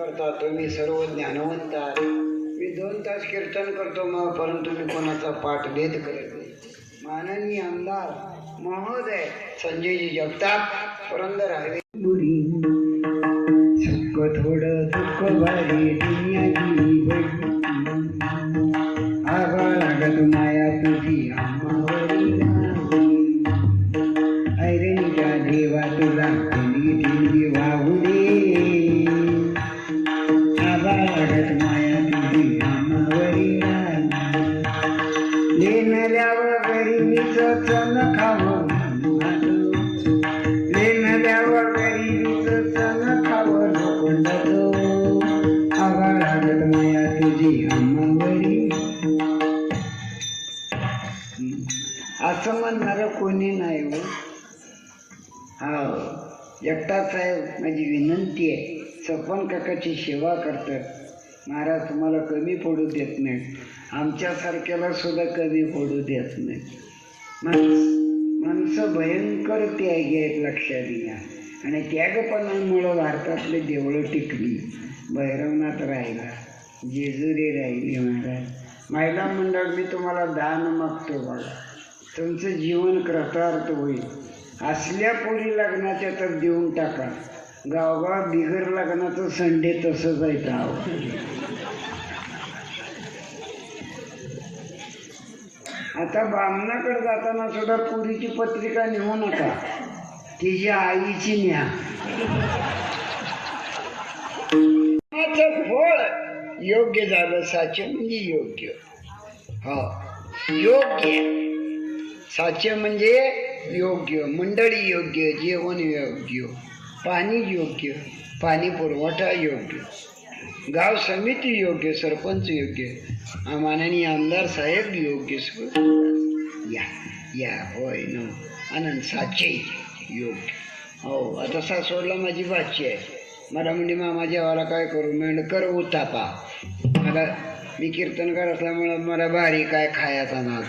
करता तुम्ही सर्व ज्ञानवंत मी दोन तास कीर्तन करतो मग परंतु मी कोणाचा पाठ देत करत नाही. माननीय आमदार महोदय संजयजी जगताप पुरंदर हवे चण खावं चण खावं माया तुझी असं म्हणणारं कोणी नाही हो. हा जगताप साहेब माझी विनंती आहे. सपन काकाची सेवा करतात. महाराज तुम्हाला कमी पडू देत नाही आमच्यासारख्याला सुद्धा कमी पडू देत नाही माणसं भयंकर त्यागी आहेत लक्षात घ्या आणि त्यागपणामुळं भारतातले देवळं टिकली. भैरवनाथ राहिला. जेजुरी राहिली महाराज. महिला मंडळ मी तुम्हाला दान मागतो बघा तुमचं जीवन कृतार्थ होईल. असल्या पोरी लग्नाच्या तर देऊन टाका. गावगाव बिगर लग्नाचं संडे तसंच आहे आता ब्राह्मणाकडे जाताना सुद्धा पुरीची पत्रिका नेऊ नका. तिची आईची न्या. फळ योग्य झालं साचे म्हणजे योग्य. हा. योग्य. साचे म्हणजे योग्य. मंडळी योग्य जेवण योग्य. पाणी योग्य. पाणी पुरवठा योग्य. गाव समिती योग्य सरपंच योग्य माननीय आमदार साहेब योग्य या या होय न. आनंद साचे योग्य. हो आता सासवडला माझी बाची आहे. मला म्हणजे मामा जेवाला काय करू? म्हणजे कर उतापा मला मी कीर्तनकार असल्यामुळं मला भारी काय खायचा नाद.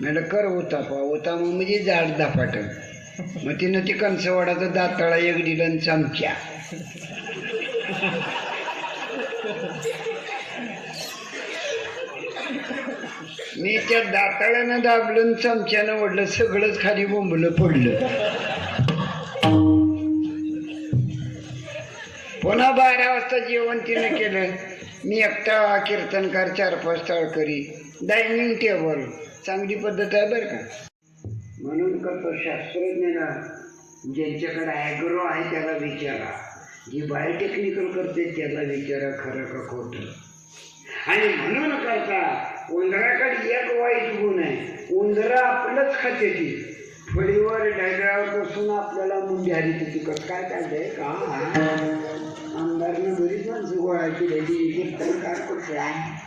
म्हणलं कर उतापा उतामा म्हणजे जाड दापाट मग तिनं ती कंसवाडाचं दातळा एक दिलं चमच्या. मी त्या दाताळ्यानं दाबलं चमच्यानं ओढलं सगळंच खाली बोंबलं पडलं. पुन्हा बारा वाजता जेवण तिनं केलं. मी एकटा कीर्तनकार चार पाच ताळकरी डायनिंग टेबल चांगली पद्धत आहे बरं का? म्हणून करतो शास्त्रज्ञाला ज्यांच्याकडे ॲग्रो आहे त्याला विचारा. जी बायोटेक्निकल करते त्याला विचारा खरं का खोट. आणि म्हणून करता उंदराकडे एक वाईट गुण आहे. उंदरा आपलंच खाते ती. फळीवर डायग्रावर बसून आपल्याला मुंडी हरी तिची कस काय काढलंय का? आमदारनं बरीच माणसं गोळा केलेली कीर्तनकार कुठला आहे?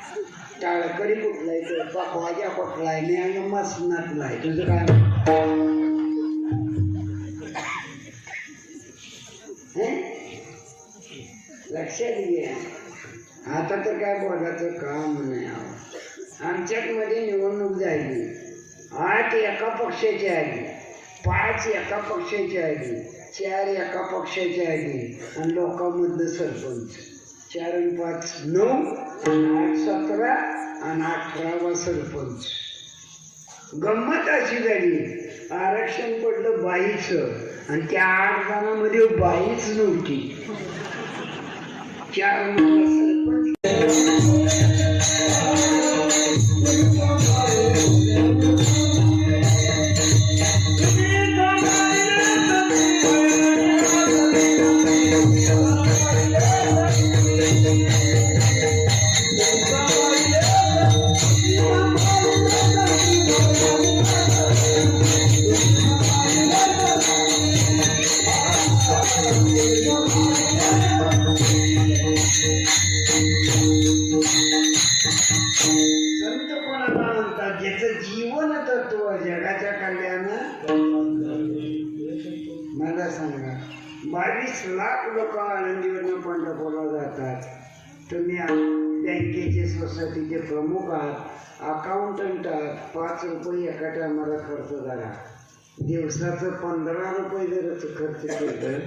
टाळकरी कुठलाय तर तो पाकवाजा कुठला आणि मसनातला आहे. तुझं काय? लक्षात घ्या आता तर काय बोलायचं? काम नाही आमच्यात मध्ये निवडणूक झाली. आठ एका पक्षाची आली. पाच एका पक्षाची आली. चार एका पक्षाची आली. आणि लोकांमधलं सरपंच. चार आणि पाच नऊ आणि आठ सतरा आणि अठरावा सरपंच. गंमत अशी झाली. आरक्षण पडलं बाईचं. आणि त्या आठ जणांमध्ये बाईच नव्हती. चार नंबर आनंदीवरनं पंढरपूरला जातात. तुम्ही बँकेचे सोसायटीचे प्रमुख आहात अकाउंटंट आहात पाच रुपये एका टायमाला खर्च झाला. दिवसाचं पंधरा रुपये जर खर्च केलं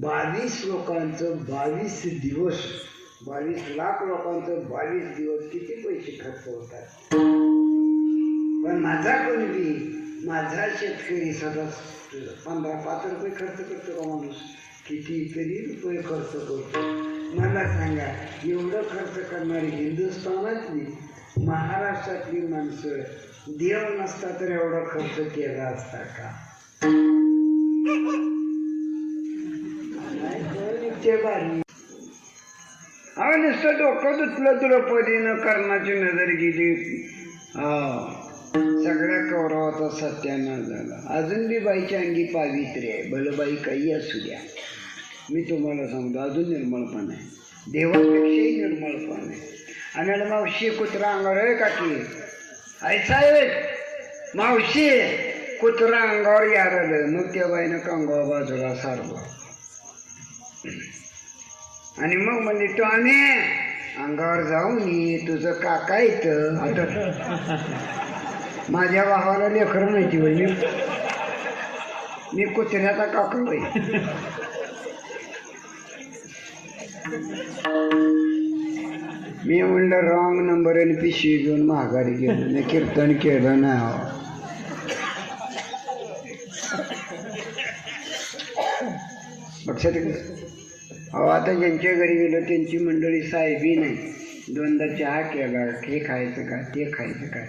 बावीस लोकांचं बावीस दिवस बावीस लाख लोकांचं बावीस दिवस किती पैसे खर्च होतात? पण माझा कुणबी माझा शेतकरी सदा पंधरा पाच रुपये खर्च करतो का माणूस? किती तरी रुपये खर्च करतो? मला सांगा एवढं खर्च करणारी हिंदुस्थानातली महाराष्ट्रातली माणसं देव नसता तर एवढा खर्च केला असता का? नाही नुसतं डोकं दुखलं पदीनं कर्णाची नजर गेली. हा. सगळ्या कौरवाचा सत्यानाश झाला. अजून बी बाईच्या अंगी पावित्र्य आहे. भलं बाई काही असू द्या. मी तुम्हाला सांगतो अजून निर्मळपण आहे. देवापेक्षाही निर्मळपण आहे. आणि आता मावशी कुत्रा अंगावर आहे काकी आई साहेब. मावशी कुत्रा अंगावर यारलं. मग त्या बाईनं कांगावा बाजूला सारलं आणि मग म्हणजे तो आम्ही अंगावर जाऊन ये तुझं काका येतं आता माझ्या भावाला लेकरं माहिती म्हणजे मी कुत्र्याचा काका बाई मी म्हणलं रॉंग नंबर आणि पिशवी घेऊन माघारी गेलो. मी कीर्तन केलं नाही लक्षात अहो आता ज्यांच्या घरी गेलो त्यांची मंडळी साहेबी नाही. दोनदा चहा केला हे खायचं का ते खायचं काय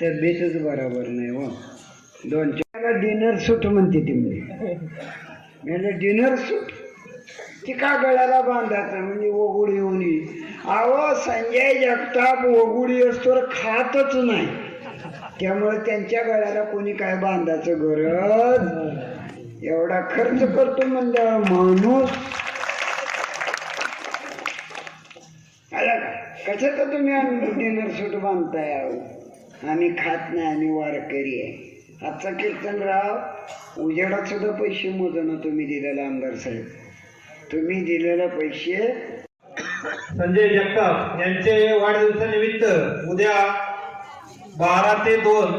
तब्येतच बरोबर नाही हो. दोन चारला डिनर सूट म्हणते ती म्हणजे डिनर सूट तिका का गळ्याला बांधायचा म्हणजे ओगुडी येऊन अहो संजय जगताप ओगुडी असतो तर खातच नाही. त्यामुळे त्यांच्या गळ्याला कोणी काय बांधायचं गरज? एवढा खर्च करतो म्हणल्यावर माणूस. कशात का कशाचं तुम्ही डिनर सूट बांधताय अहो? आम्ही खात नाही आम्ही वारकरी आहे. आजचा कीर्तनराव उजेडात सुद्धा पैसे मोजणं तुम्ही दिलेला आमदार साहेब. तुम्ही दिलेले पैसे संजय जगताप यांचे वाढदिवसानिमित्त उद्या बारा ते दोन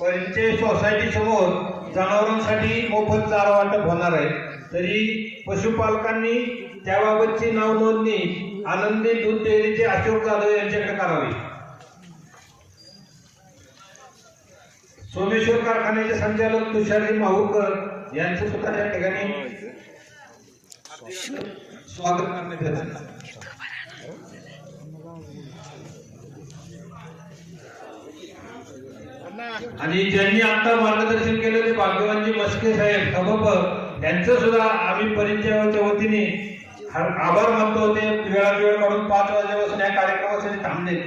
पंचे सोसायटी समोर जनावरांसाठी मोफत चारा वाटप होणार आहे. तरी पशुपालकांनी त्याबाबतची नाव नोंदणी आनंदी दूध डेअरीचे अशोक जाधव यांच्याकडे करावी. सोमेश्वर कारखान्याचे संचालक तुषारजी माहूरकर यांचं सुद्धा या ठिकाणी स्वागत करण्यात येतं आणि ज्यांनी आता मार्गदर्शन केलेले भाग्यवानजी मस्के साहेब खबप यांचं सुद्धा आम्ही परिचयाच्या वतीने. आभार मानतो ते वेळा वेळ काढून पाच वाजेपासून या कार्यक्रमासाठी थांबले